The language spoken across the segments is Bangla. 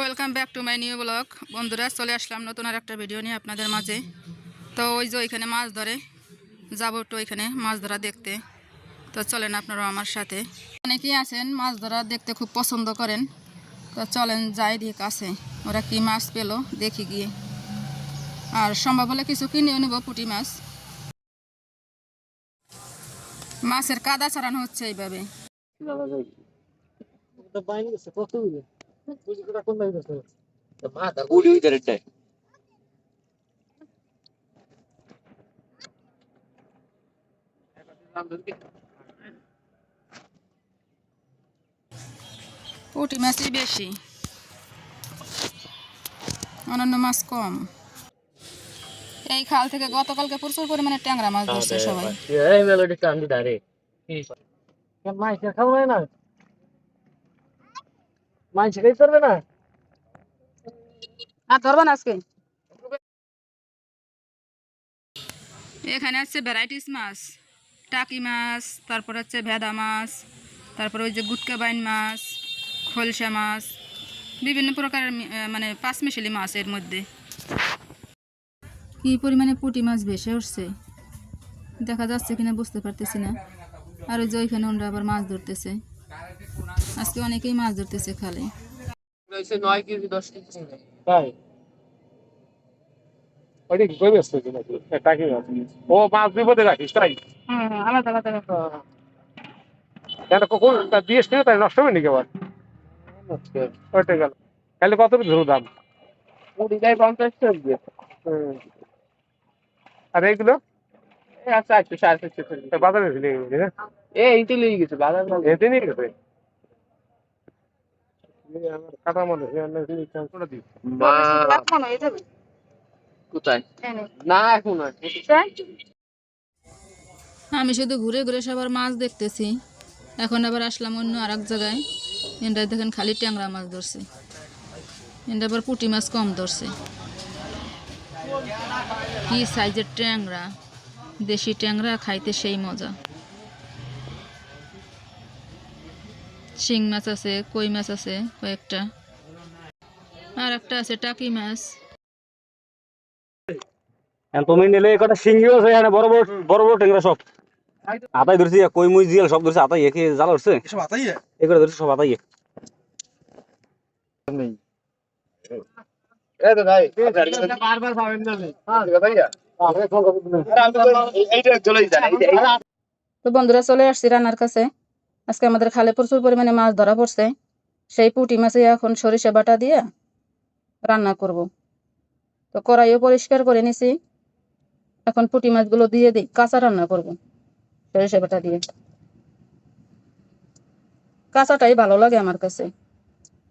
Welcome back to my new blog বন্ধুরা, চলে আসলাম নতুন আর একটা ভিডিও নিয়ে আপনাদের মাঝে। তো ওই যে ওইখানে মাছ ধরে। যাব একটু ওইখানে মাছ ধরা দেখতে। তো চলেন আপনারা আমার সাথে। অনেকেই আছেন মাছ ধরা দেখতে খুব পছন্দ করেন। তো চলেন যাই দিয়ে কাছে। ওরা কি মাছ পেল, দেখি গিয়ে। আর সম্ভব হলে কিছু কিনেও নেব, পুঁটি মাছ। মাছের কাদা ছাড়ানো হচ্ছে এইভাবে। গুড়ি রেড্ডায় মাছই বেশি অন্যান্য মাছ কম এই খাল থেকে গতকালকে প্রচুর পরিমাণে ট্যাংরা মাছ ধরছে সবাই। এই মেলোডি কান্দি দারে মাইসে খাওয়ায় না। মাইসে খাই পারবে না? আর ধরবা না আজকে? এখানে হচ্ছে ভ্যারাইটিস মাছ টাকি মাছ তারপর হচ্ছে ভেদা মাছ তারপর ওই যে গুটকা বাইন মাছ খলসা মাছ বিভিন্ন প্রকারের মানে পাঁচ মিশালি মাছ এর মধ্যে। কি পরিমাণে পুঁটি মাছ ভেসে উঠছে? দেখা যাচ্ছে কিনা বুঝতে পারতেছি না। আর ওই যে ওইখানে ওনরা আবার মাছ ধরতেছে। আজকে অনেকেই মাছ ধরতেছে খালে। নয় কেজি দশ কেজি। তাই? ওইটা কি কই ব্যস্ত নাকি? টাকি মাছ ও মাছ বিপদে রাখিস তাই? আলাদা আলাদা কেন কখন তা দিয়েস না তাই নষ্ট হবে নাকি আবার? ওইটা গেল। তাহলে কত ধরো দাম? পঞ্চাশ চলবে আর এইগুলো? আচ্ছা সাড়ে চারশো বাজারে হ্যাঁ? এই তো লেগে গেছে বাজার এতে নিয়ে গেছে এই আমার কাটা মানুষ করে দিই কোথায় না এখন নয় আমি শুধু ঘুরে ঘুরে সবার মাছ দেখতেছি। এখন আবার আসলাম অন্য আর এক জায়গায়। এনরা দেখেন খালি ট্যাংরা মাছ ধরছে। এনরা আবার পুটি মাছ কম ধরছে। কি সাইজের ট্যাংরা? দেশি ট্যাংরা খাইতে সেই মজা। শিং মাছ আছে কই মাছ আছে কয়েকটা। আর একটা আছে টাকি মাছ। এখন তুমি নিলে কটা সিঙ্গিও আছে এখানে বড় বড় বড় বড় ট্যাংরা সব। আতাই ধরছি কই মুই জিয়াল সব ধরছে আতাই একে জাল ধরছে সব আতাই এগুলো ধরছে সব আতাই এই তো ভাই বারবার পাবেন না এইটা চলেই যায়। তো বন্ধুরা চলে আসছি রান্নার কাছে। আজকে আমাদের খালে প্রচুর পরিমাণে মাছ ধরা পড়ছে। সেই পুঁটি মাছে এখন সরিষা বাটা দিয়ে রান্না করব। তো কড়াইও পরিষ্কার করে নিছি। এখন পুঁটি মাছগুলো দিয়ে দিই, কাঁচা রান্না করব সরিষা বাটা দিয়ে। কাঁচাটাই ভালো লাগে আমার কাছে।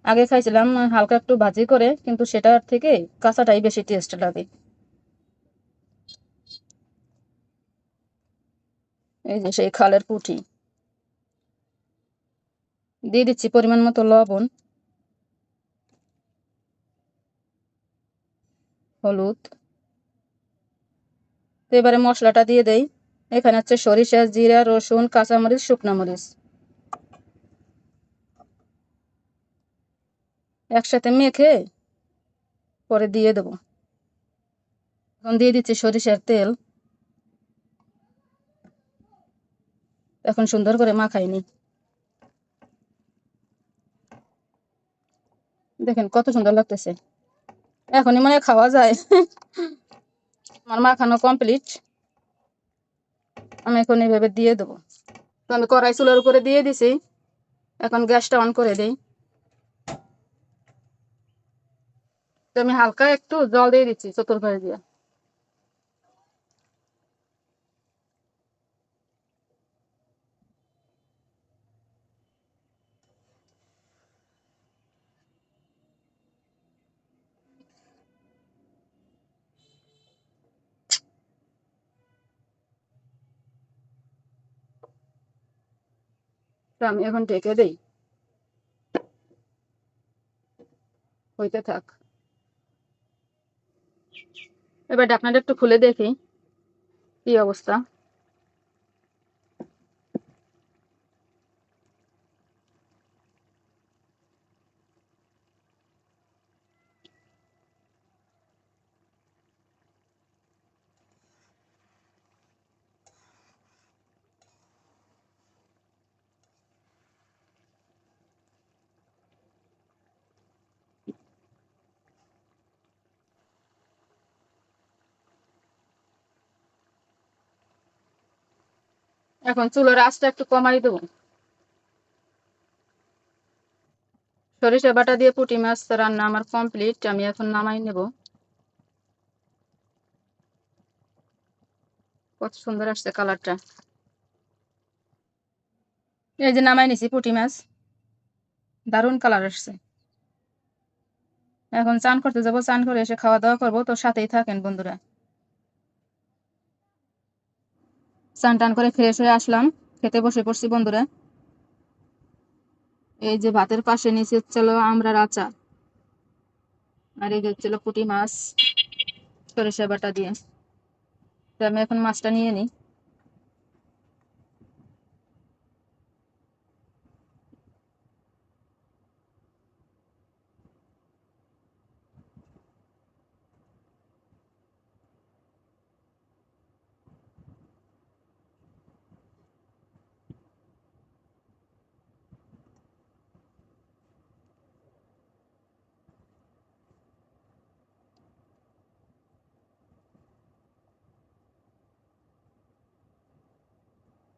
আগে খাইছিলাম হালকা একটু ভাজি করে, কিন্তু সেটার থেকে কাঁচাটাই বেশি টেস্ট লাগে। এই যে সেই খালের পুঁটি। দিয়ে দিচ্ছি পরিমাণ মতো লবণ, হলুদ। তো এবারে মশলাটা দিয়ে দেই। এখানে হচ্ছে সরিষা, জিরা, রসুন, কাঁচামরিচ, শুকনো মরিচ। একসাথে মেখে পরে দিয়ে দেবো। এখন দিয়ে দিচ্ছি সরিষার তেল। এখন সুন্দর করে মাখাইনি দেখেন কত সুন্দর লাগতেছে। এখনই মানে খাওয়া যায়। আমার মাখানো কমপ্লিট আমি এখন এইভাবে দিয়ে দেবো। তো আমি কড়াই চুলার উপরে দিয়ে দিছি। এখন গ্যাসটা অন করে দিই। তো আমি হালকা একটু জল দিয়ে দিচ্ছি চতুর্ভাবে দিয়ে। তো আমি এখন ঢেকে দেই। হইতে থাক। এবার ঢাকনাটা একটু খুলে দেখি। কি অবস্থা? এখন চুলোর আঁচটা একটু কমাই দেবো। সরিষা বাটা দিয়ে পুঁটি মাছ রান্না আমার কমপ্লিট, আমি এখন নামাই নেব। কত সুন্দর আসছে কালারটা। এই যে নামাই নিছি পুঁটি মাছ, দারুণ কালার আসছে। এখন চান করতে যাব, চান করে এসে খাওয়া দাওয়া করব, তো সাথেই থাকেন বন্ধুরা। চান টান করে ফ্রেশ হয়ে আসলাম। খেতে বসে পড়ছি বন্ধুরা। এই যে ভাতের পাশে নিচে হচ্ছিল আমরা আচার। আর এই যে হচ্ছিল পুঁটি মাছ, সরিষা বাটা দিয়ে। তো আমি এখন মাছটা নিয়ে নিই।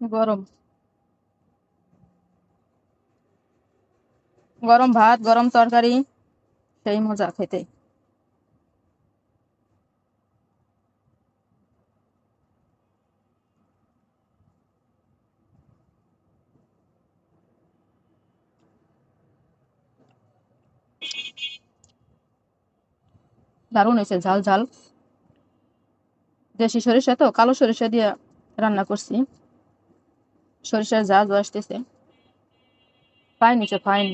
গরম। গরম ভাত, গরম তরকারি, সেই মজা খেতে। দারুণ হয়েছে, ঝাল ঝাল। দেশি সরিষা তো, কালো সরিষা দিয়ে রান্না করছি। সরিষার ঝাঁজ আসতেছে ফাইন হয়েছে ফাইন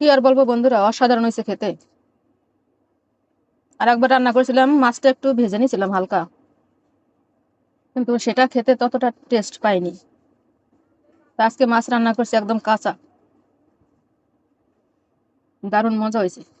কি আর বলব বন্ধুরা? অসাধারণ হয়েছে খেতে। আর একবার রান্না করেছিলাম, মাছটা একটু ভেজে নিয়েছিলাম হালকা। কিন্তু সেটা খেতে ততটা টেস্ট পাইনি। আজকে মাছ রান্না করছি একদম কাঁচা। দারুণ মজা হয়েছে।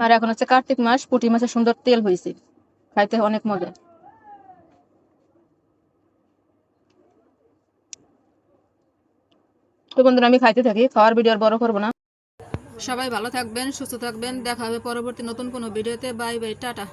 আর এখন হচ্ছে কার্তিক মাস, পুটি মাছের সুন্দর তেল হয়েছে খাইতে অনেক মজা। তো বন্ধুরা, আমি খাইতে থাকি, খাওয়ার ভিডিও আর বড় করব না। সবাই ভালো থাকবেন, সুস্থ থাকবেন, দেখা হবে পরবর্তী নতুন কোনো ভিডিওতে। Bye bye, tata.